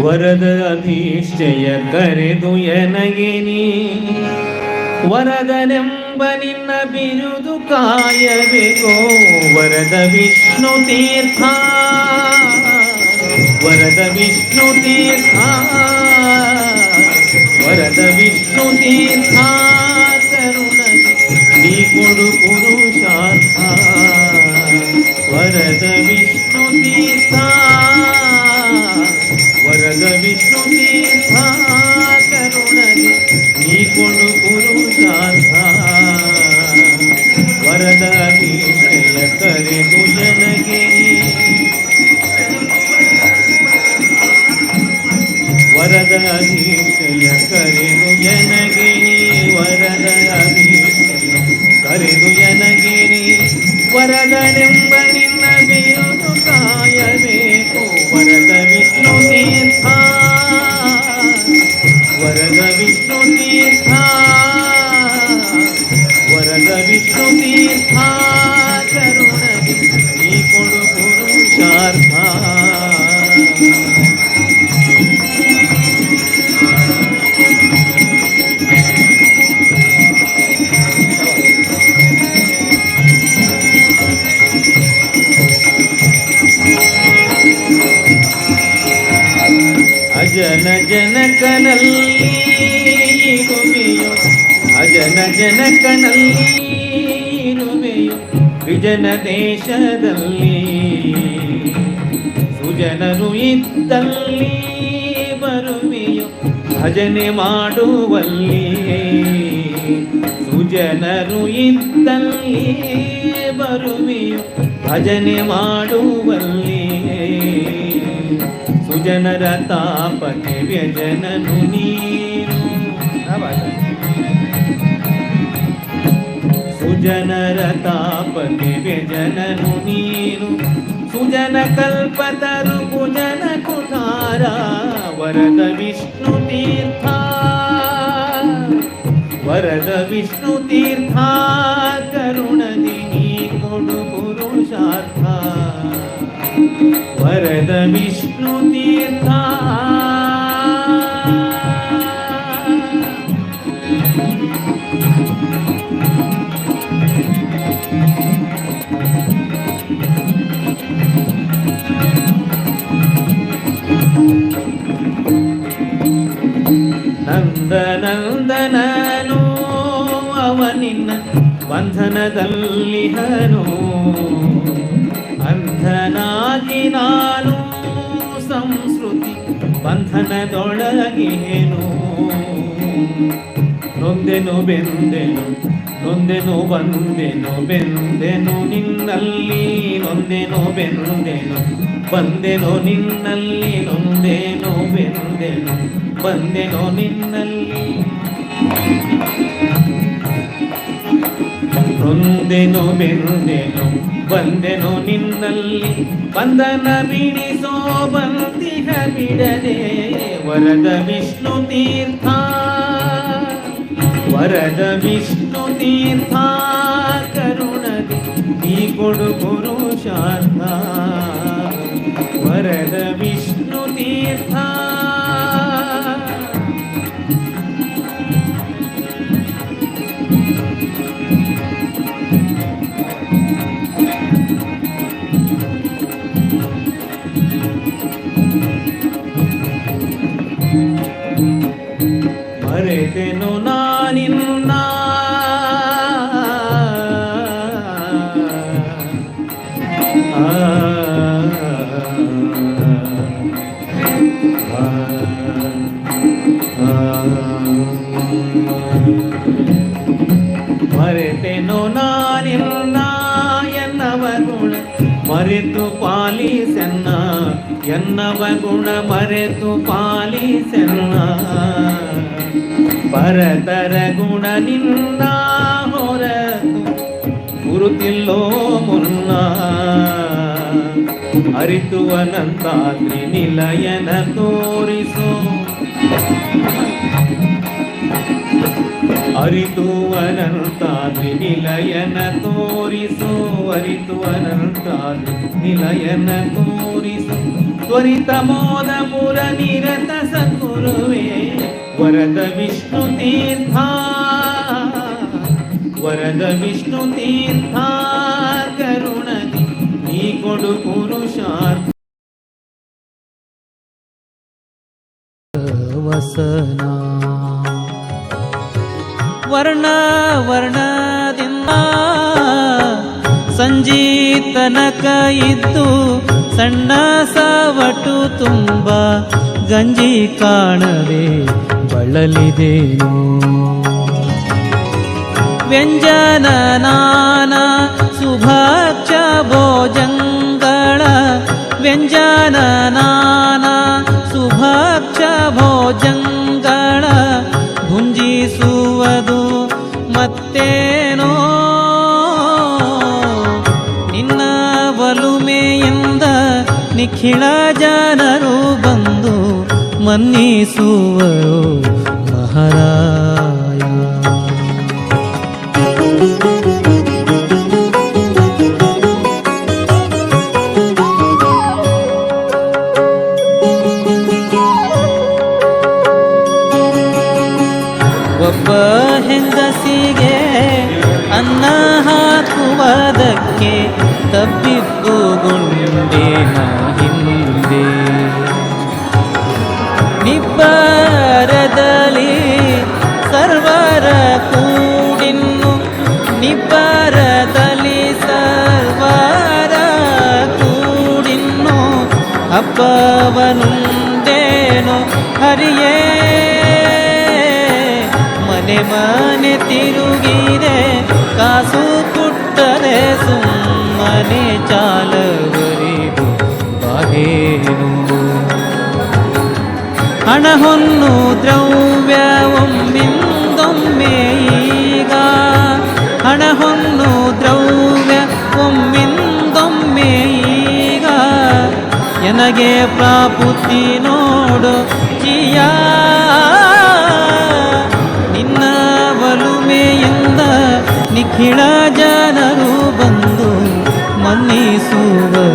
ವರದ ಅಧೀಶ್ಚಯ ಕರೆದು ಎನಗೆ ನೀ. ವರದನೆಂಬ ನಿನ್ನ ಬಿರುದು ಕಾಯಬೇಕೋ. ವರದ ವಿಷ್ಣು ತೀರ್ಥ. ವರದ ವಿಷ್ಣು ತೀರ್ಥ. ವರದ ವಿಷ್ಣು ತೀರ್ಥ. ನೀ ಕೊಡು ಪುರುಷಾರ್ಥ. ವರದ ವಿಷ್ಣು ತೀರ್ಥ. ವಿಷ್ಣು ಕರುಣಗೆ ನೀ ಕೊಡು ವರದ ನಿಶ್ಚಯ ಕರೆದು ಜನಗೆ ನೀ. ವರದ ಕರೆದು ಜನಗೆ ನೀ. ವರದ ನಿಶ್ಚಯ ಕರೆದು ಜನಗೆ ಅಜನ ಜನಕನಲ್ಲಿ ಇರುವೆಯೋ ಅಜನ ಜನಕನಲ್ಲಿ ಇರುವೆಯೋ ವಿಜನ ದೇಶದಲ್ಲಿ ಸುಜನರು ಇದ್ದಲ್ಲಿ ಬರುವೆಯು ಭಜನೆ ಮಾಡುವಲ್ಲಿ. ಸುಜನರು ಇದ್ದಲ್ಲಿ ಬರುವೆಯು ಭಜನೆ ಮಾಡುವಲ್ಲಿ. ಸುಜನರ ತಾಪಕ್ಕೆ ವ್ಯಜನನು ನೀರು ಸುಜನರ ತಾಪಕ್ಕೆ ವ್ಯಜನನು ನೀನು. ಸುಜನ ಕಲ್ಪತರು ಭುಜನ ಕುಮಾರ, ವರದ ವಿಷ್ಣು ತೀರ್ಥ. ವರದ ವಿಷ್ಣು ತೀರ್ಥ, ಕರುಣದಿ ನೀ ಕೊಡು ಪುರುಷಾರ್ಥ. ವರದ ವಿಷ್ಣು ತೀರ್ಥ. ಬಂಧನದಲ್ಲಿಹನು ಅಂಧನಾಗಿ ನಾನು ಸಂಸ್ಕೃತಿ ಬಂಧನದೊಳಗೇನು ನೊಂದೆನು ಬೆಂದೆನು, ನೊಂದೆನು ಬಂದೆನು, ಬೆಂದೆನು ನಿನ್ನಲ್ಲಿ, ನೊಂದೆನು ಬೆಂದೆನು. ಬಂದೆನು ನಿನ್ನಲ್ಲಿ, ನೊಂದೆನು ಬೆಂದೆನು, ಬಂದೆನು ನಿನ್ನಲ್ಲಿ. ನೊಂದೆನು ಬೆಂದೆನು ಬಂದೆನು ನಿನ್ನಲ್ಲಿ. ಬಂಧನ ಬಿಡಿಸೋ ಬಂದಿಹ ಬಿಡದೆ, ವರದ ವಿಷ್ಣು ತೀರ್ಥ. ವರದ ವಿಷ್ಣು ತೀರ್ಥ ಕರುಣದಿ ಈ ಕೊಡು ಪುರುಷಾರ್ಥ. ವರದ ವಿಷ್ಣು ತೀರ್ಥ ಮರೆತೆನು ನಾನಿನ್ನ ಎನ್ನವ ಗುಣ ಮರೆತು ಪಾಲಿಸೆನ್ನ ಎನ್ನವ ಗುಣ ಮರೆತು ಪಾಲಿಸೆನ್ನ ಪರತರ ಗುಣ ನಿನ್ನ ಹೊರತು ಗುರುತಿಲ್ಲೋ ಮುನ್ನ ಅರಿತು ಅನಂತಾದ್ರಿ ನಿಲಯನ ತೋರಿಸು. ಅರಿತುವನಂತಾದ್ರಿ ನಿಲಯನ ತೋರಿಸು. ಅರಿತುವನಂತಾದ್ರಿ ನಿಲಯನ ತೋರಿಸು. ತ್ವರಿತ ಮೋದ ಪುರ ನಿರತ ಸದ್ಗುರುವೇ, ವರದ ವಿಷ್ಣು ತೀರ್ಥ. ವರದ ವಿಷ್ಣು ತೀರ್ಥ ಕರುಣದಿ ನೀ ಕೊಡು ಪುರುಷಾರ್ಥ. ವಸನ. ವರ್ಣ ವರ್ಣದಿಂದ ಸಂಜೀತನಕ ಇದ್ದು ಸಣ್ಣ ಸವಟು ತುಂಬ ಗಂಜಿ ಕಾಣದೆ ಬಳಲಿದೆ ವ್ಯಂಜನ ನಾನ ಸುಭಾಕ್ಷ ನಿಖಿಳ ಜನರು ಬಂದು ಮನ್ನಿಸುವರು ಮಹಾರಾಯ. ಒಬ್ಬ ಹೆಂಗಸಿಗೆ ಅನ್ನ ಹಾಕುವುದಕ್ಕೆ ತಬ್ಬಿದ್ದು ಗುಂಡಿನ ನಿಬ್ಬರದಲ್ಲಿ ಸರ್ವರ ಕೂಡಿನ್ನು ಅಪ್ಪವನುಂದೇನು ಹರಿಯೇ? ಮನೆ ಮನೆ ತಿರುಗಿದೆ, ಕಾಸು ಕುಟ್ಟದೆ ಸುಮ್ಮನೆ ಚಾಲವರಿದು ಬಾಗೇನು ಹಣ ಹೊನ್ನು ದ್ರವ್ಯ ನನಗೆ ಪ್ರಾಪುತಿ ನೋಡು ಜಿಯ ನಿನ್ನ ಒಲುಮೆಯಿಂದ ನಿಖಿಳ ಜನರು ಬಂದು ಮನ್ನಿಸುವರು